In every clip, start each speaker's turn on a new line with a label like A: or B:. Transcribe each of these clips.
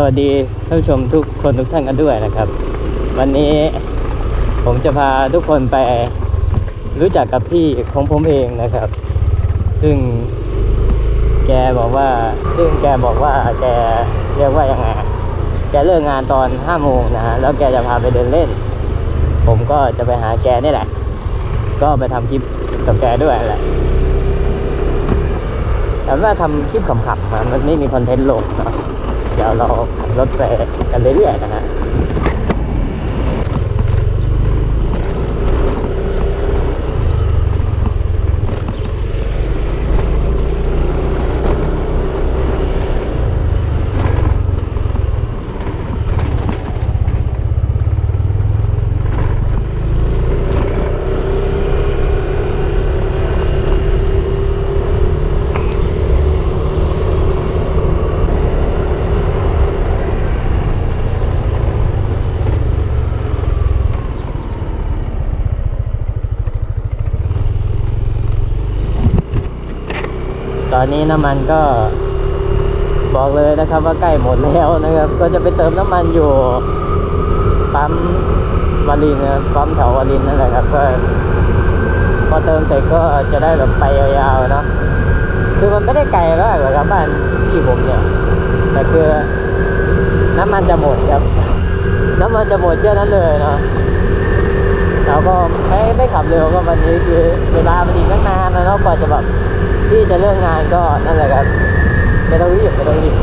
A: สวัสดีท่านผู้ชมทุกคนทุกท่านกันด้วยนะครับ วันนี้ผมจะพาทุกคนไปรู้จักกับพี่ของผมเองนะครับ ซึ่งแกบอกว่า ซึ่งแกบอกว่าแกเรียกว่ายังไงแกเลิกงานตอนห้าโมงนะฮะแล้วแกจะพาไปเดินเล่น ผมก็จะไปหาแกนี่แหละ ก็ไปทำคลิปกับแกด้วยแหละแต่ว่าทำคลิปขำๆมันไม่มีคอนเทนต์ลงเนาะ เดี๋ยวเราขับรถไปกันเรื่อยๆนะฮะ ตอ นี้น้ำมันก็บอกเลยนะครับว่าใกล้หมดแล้วนะครับ ก็จะไปเติมน้ำมันอยู่ปั๊มวารินนะปั๊มแถววารินนั่นแหละครับก็พอเติมเสร็จก็จะได้แบบไปยาวๆเนาะคือมันไม่ได้ไกลมากหรอกครับบ้านพี่ผมเนี่ย แต่คือน้ำมันจะหมดครับ น้ำมันจะหมดแค่นนั้นเลยเนาะเราก็ไม่ไม่ขับเร็วก็วันนี้คือเวลามันอีกตั้งนานนะเนาะกว่าจะแบบ ที่จะเลิกงานก็นั่นแหละครับไม่ต้องรีบไม่ต้องรีบ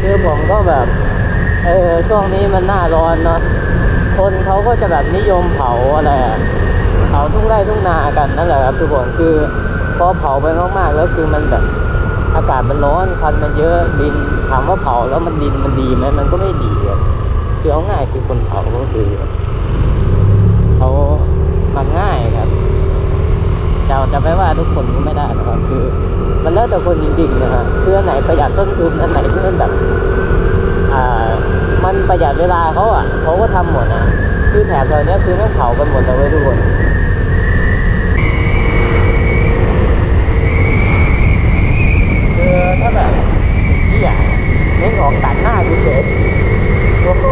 A: คือผมก็แบบ เออช่วงนี้มันหน้าร้อนเนาะ คนเขาก็จะแบบนิยมเผาอะไรเผาทุ่งไร่ทุ่งนากันนั่นแหละครับทุกคนคือพอเผาไปมากๆแล้วคือมันแบบอากาศมันร้อนควันมันเยอะดินถามว่าเผาแล้วมันดินมันดีไหมมันก็ไม่ดีคือเอาง่ายคือคนเผาก็คือเขามันง่ายครับจะจะไม่ว่าทุกคนก็ไม่ได้นะครับ คือ มันแล้วแต่คนจริงๆนะฮะคืออันไหนประหยัดต้นทุนอันไหนที่มันแบบ อ่ามันประหยัดเวลาเขาอะเขาก็ทำหมดอะคือแถบแถวนี้คือแม่งเผากันหมดเลยทุกคน คือถ้าแบบเชี่ยเม่งออกตัดหน้ากูเฉยโอ้โห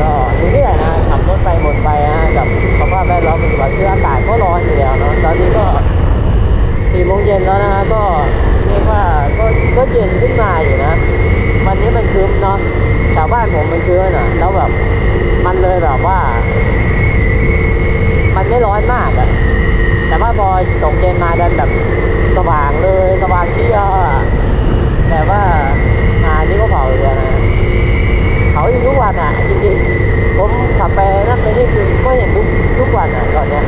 A: ก็เรื่อยๆนะขับรถไปหมดไปนะกับสภาพแวดล้อมปัจจุบันคืออากาศก็ร้อนอยู่แล้วเนาะตอนนี้ก็สี่โมงเย็นแล้วนะฮะก็เรียกว่าก็ก็เย็นขึ้นมาอยู่นะ วันนี้มันครึ้มเนาะแถวบ้านผมมันครึ้มอะ แล้วแบบมันเลยแบบว่า มันไม่ร้อนมากอะแต่ว่าพอตกเย็นมาดันแบบสว่างเลยสว่างเชียวอะแต่ว่าอ่านี่ก็เผาเลยนะเผาอยู่ทุกวันอะจริงๆผมขับไปนั่นไปนี่คือก็เห็นทุกทุกวันอะตอนเนี้ย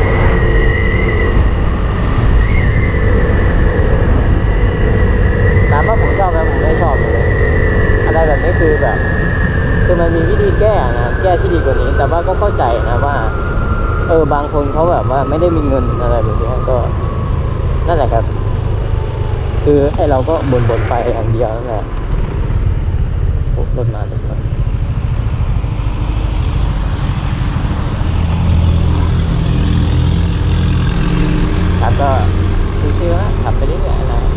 A: ถามว่าผมชอบไหมผมไม่ชอบเลย อะไรแบบนี้คือแบบ คือมันมีวิธีแก้นะแก้ที่ดีกว่านี้ แต่ว่าก็เข้าใจนะว่า เออบางคนเขาแบบว่า ไม่ได้มีเงินอะไรแบบนี้ก็นั่นแหละครับ คือไอเราก็บ่นๆไปอย่างเดียวนั่นแหละโอ้รถมาเรถมาครับก็ชิวๆนะขับไปเรื่อยๆนะ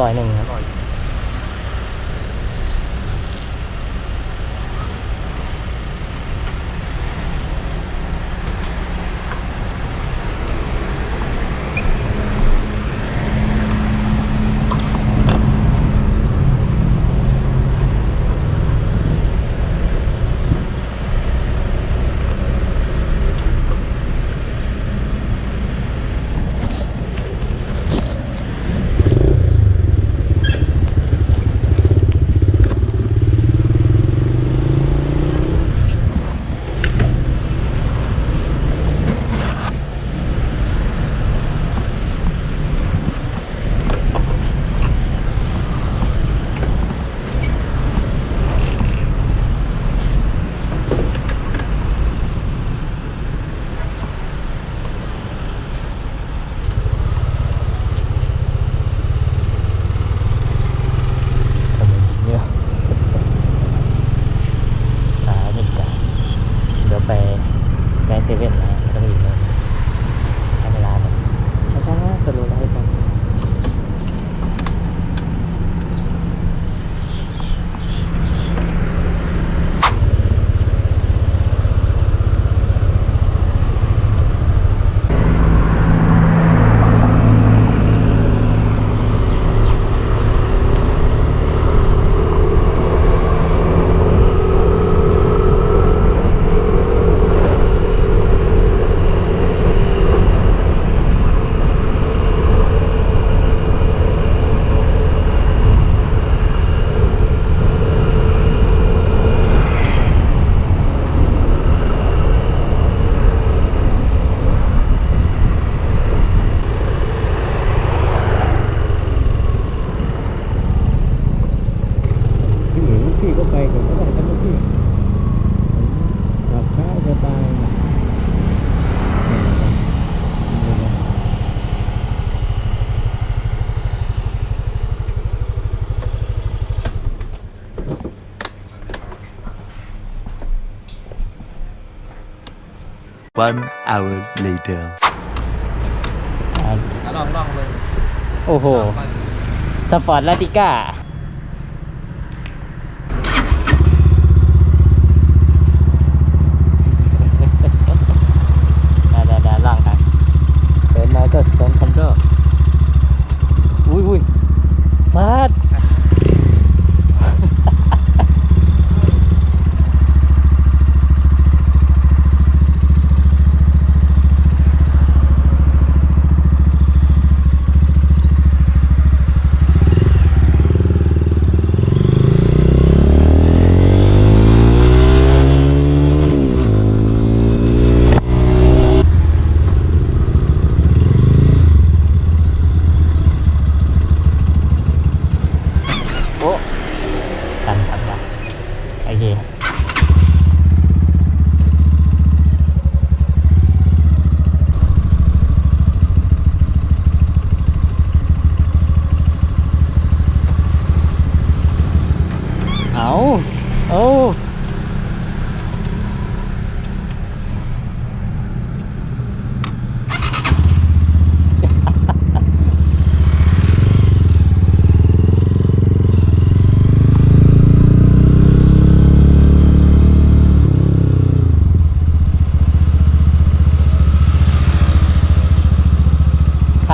A: ร้อยหนึ่ง
B: One hour later.
C: ลองลองเลย
A: โอ้โห สปอร์ตลาติก้า ได้ได้ได้ล่างกันเดินมาก็สองคันรอบอุ้ยอุ้ยพลาด โอ้ตันตันตันโอเคเอาโอ้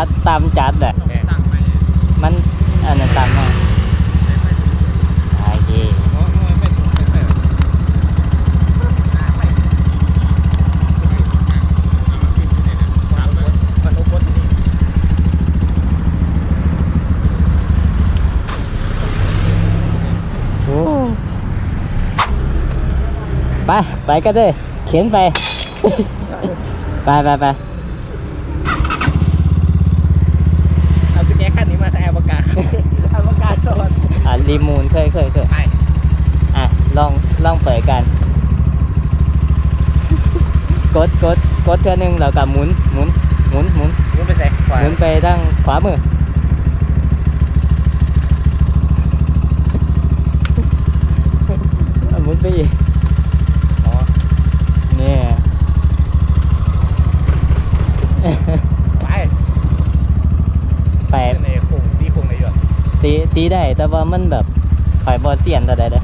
A: คัดตามจัดอะ
C: ตั้งไป
A: มันอันนั้นตามมาโอเค
C: เพราะมันไม่สูงไม่ค่อยมันอุปนิ
A: โอ้ ไปไปกันเลยเข็นไป ไปไปไป
C: เอาตุ๊กแกขั้นนี้มาใส่อวกาศอวกาศสด
A: อะรีมูนเคยเคยเคย
C: ไป
A: อะลองลองเปิดกัน กดกดกดเทื่อหนึงแล้วก็หมุนหมุนหมุนหมุน
C: มุนไปใส่ขวา
A: หมุนไปทางขวามือหมุนไปอีก
C: อ๋อ
A: เนี่ย
C: ตี
A: ได้ แต่ว่ามันแบบข่อยบอเสียนแต่ใดเด้อ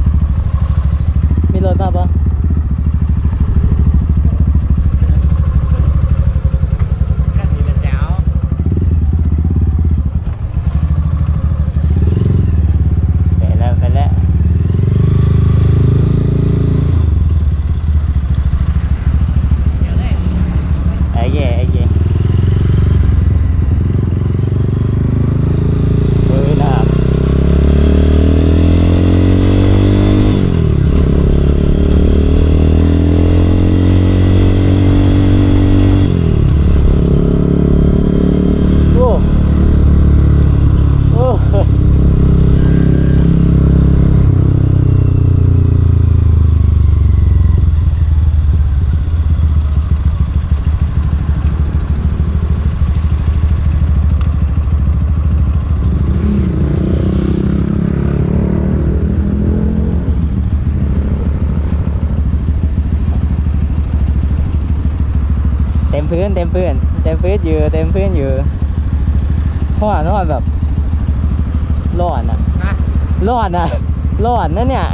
A: มีรถมาปะ
D: ขั้นนี้ละแจ๋ว
A: ไปแล้วไปแล้ว
D: เดี๋ยวเลย
A: ไอ้เย่ไอ้เย่เออนะครับโอ้โอ้ เต็มพื้นเต็มพื้นเต็มพื้น อยู่เต็มพื้นอยู่เพราะว่านอนแบบร้อนอะ
D: นะ
A: ร้อนอะร้อนนะเนี่ย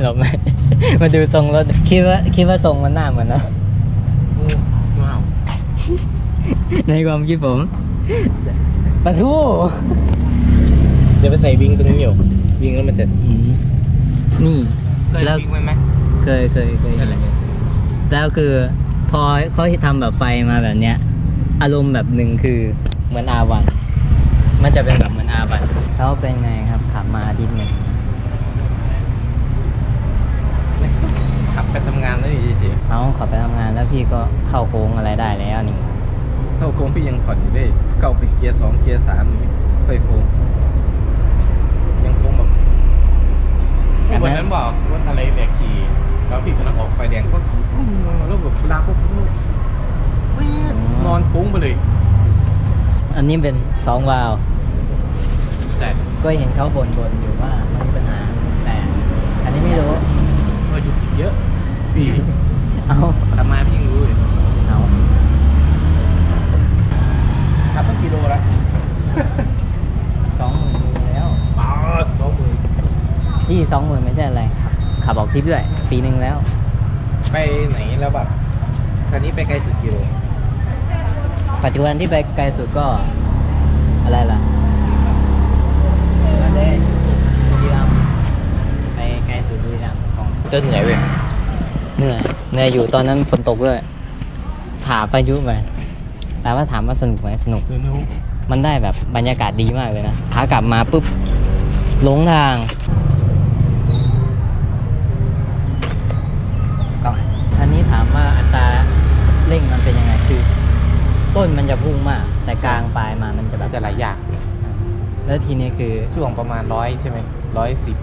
A: หลบไหม มาดูทรงรถ คิดว่าคิดว่าทรงมันหน้าเหมือนนะ
D: ว้าว
A: ในความคิดผมปะทู
D: เดี๋ยวไปใส่วิงตรงนี้อยู่วิงแล้วมันจะ
A: อืมนี่
D: เคย
A: แล้ว
D: วิงไหมไหม
A: เคยเคยเคย
D: นั่นแหละ
A: แล้วคือพอเขาทำแบบไฟมาแบบเนี้ย อารมณ์แบบหนึ่งคือเหมือนอาวัน มันจะเป็นแบบเหมือนอาวันแล้วเป็นไงครับขับมาอาทิตย์หนึ่ง
D: ขับไปทำงานแล้วนี่ เฉย
A: เอาขอไปทำงานแล้วพี่ก็เข้าโค้งอะไรได้แล้วนี่
D: ๆเข้าโค้งพี่ยังผ่อนอยู่เลยเก้าไปเกียร์สองเกียร์สามนี่ค่อยโค้งไม่ใช่ยังโค้งแบบวันนั้นบอกว่าอะไรแหลกขี่แล้วพี่กำลังออกไฟแดงก็ขี่ปึ้งลงมาแล้วแบบลากก็ปึ้งเฮ้ยนอนโค้งไปเลย
A: อันนี้เป็นสองวาล์ว
D: แต่
A: ก็เห็นเขาบ่นบ่นอยู่ว่ามันมีปัญหาแต่ อันนี้ไม่รู้
D: ก็จุกจิกเยอะพี่
A: เอา
D: ทำมาพี่ยังรู้เลย
A: เอา
D: ขับตั้งกิโลละ
A: สองหมื่นแล้ว
D: ป้าสองหมื่น
A: ที่สองหมื่นไม่ใช่อะไรขับขับออกทริปด้วยปีหนึ่งแล้ว
D: ไปไหนแล้วแบบคันนี้ไปไกลสุดกิโล
A: ปัจจุบันที่ไปไกลสุดก็อะไรล่ะนั่นเองบุรีรัมย์ไปไกลสุดบุรีรัมย์ของ
D: จะเหนื่อยเว้ย
A: เหนื่อยเหนื่อยอยู่ตอนนั้นฝนตกด้วยถาพายุไปแต่ว่าถามว่าสนุกไหมสนุก
D: เดี๋ยวนู้
A: มันได้แบบบรรยากาศดีมากเลยนะขากลับมาปุ๊บหลงทางก็อันนี้ถามว่าอัตราเร่งมันเป็นยังไงคือ ต้นมันจะพุ่งมาก แต่กลางปลายมามันจะแบบ
D: จะหลายอย่าง
A: แล้วทีนี้คือ
D: ช่วงประมาณร้อยใช่ไหมร้อยสิบ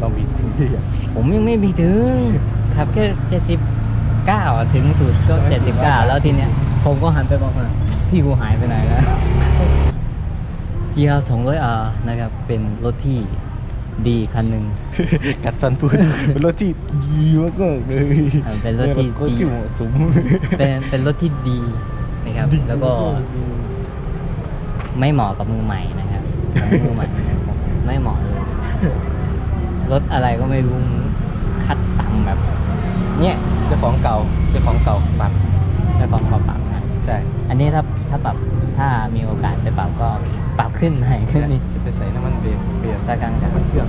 D: ลองบิดถึงที่อะ
A: ผมยังไม่มีถึง ครับแค่เจ็ดสิบเก้าถึงสุดก็เจ็ดสิบเก้าแล้วทีเนี้ยผมก็หันไปมองว่าพี่กูหายไปไหนแล้ว GR 200R นะครับ เป็นรถที่ดีคันหนึ่ง
D: กัดฟันพูดเป็นรถที่ดีมากๆเลย
A: อ่าเป็นรถที่
D: รถ
A: ดี
D: ที่เหมาะสม
A: เป็นเป็นรถที่ดีนะครับ แล้วก็ไม่เหมาะกับมือใหม่นะครับของมือใหม่นะครับไม่เหมาะเลย รถอะไรก็ไม่รู้คัดตังค์แบบ เนี่ย
D: เจ้าของเก่าเจ้าของเก่าปัด
A: เจ้าของขอปรับนะ
D: ใช่
A: อันนี้ถ้าถ้าปรับถ้ามีโอกาสไปปรับก็ปรับขึ้นให้ขึ้นนี่
D: จะไปใส่น้ำมันเบรกเปลี่ยน
A: สักครั้งครับ
D: เครื่อง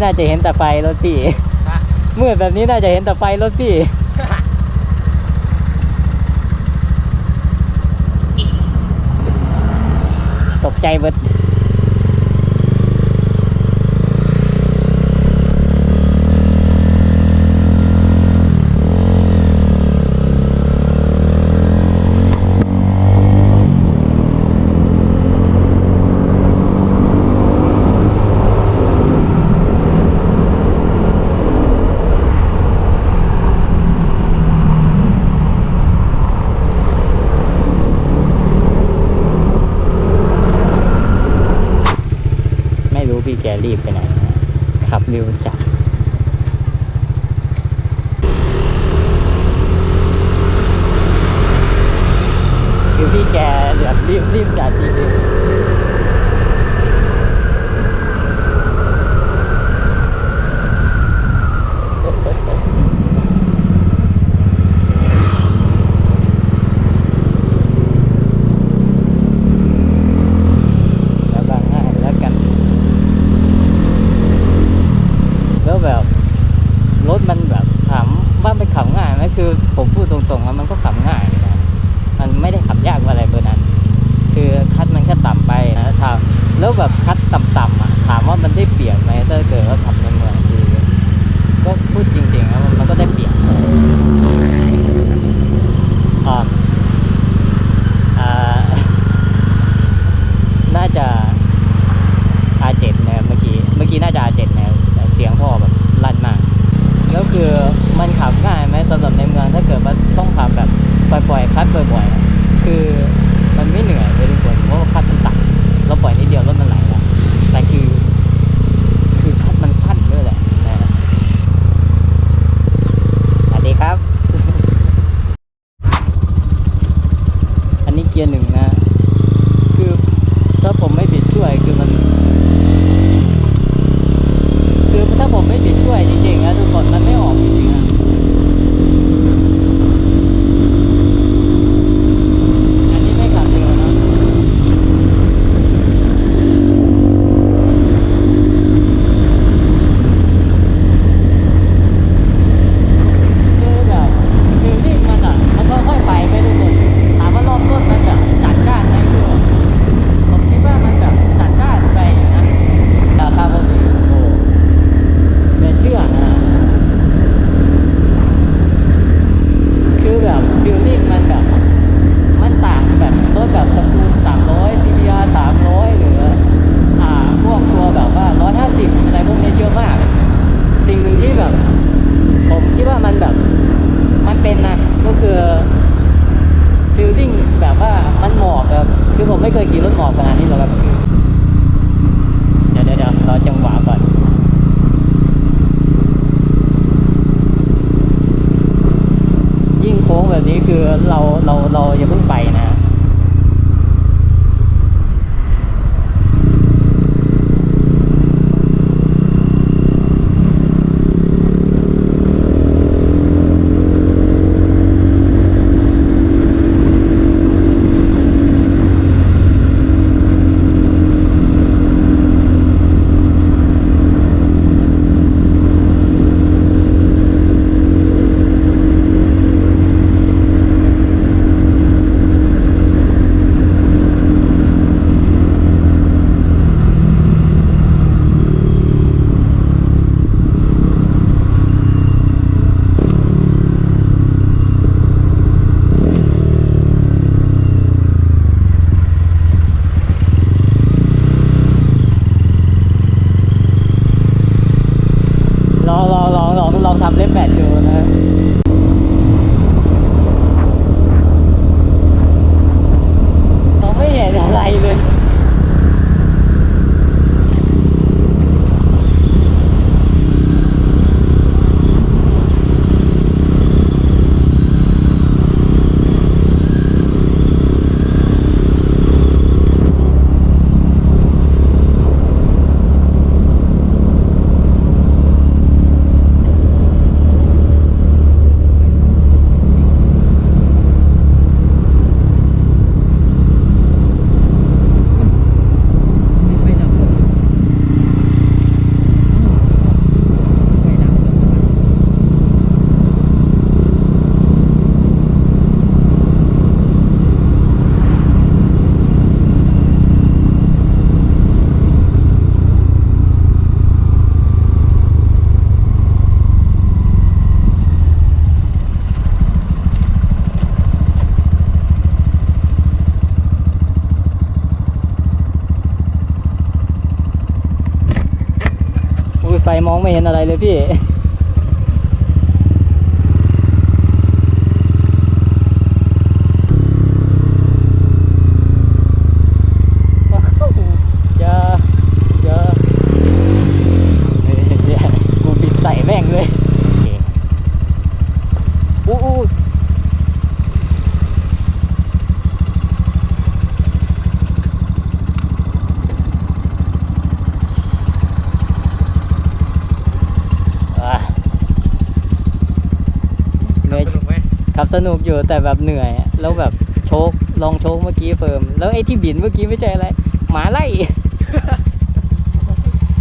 A: นี้น่าจะเห็นแต่ไฟรถพี่มืดแบบนี้น่าจะเห็นแต่ไฟรถพี่ตกใจเบิดไม่รู้พี่แกรีบไปไหนนะขับเร็วจัด คือพี่แกแบบรีบรีบจัดจริงๆ เราเราเราอย่าเพิ่งไปนะ 别。 สนุกอยู่แต่แบบเหนื่อย แล้วแบบโชกลองโชกเมื่อกี้เฟิร์มแล้วไอ้ที่บินเมื่อกี้ไม่ใช่อะไร หมาไล่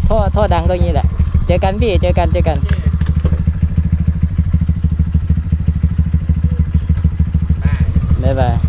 A: ท่อท่อดังก็องนี้แหละ เจอกันพี่เจอกันเจอกันบ๊ายบาย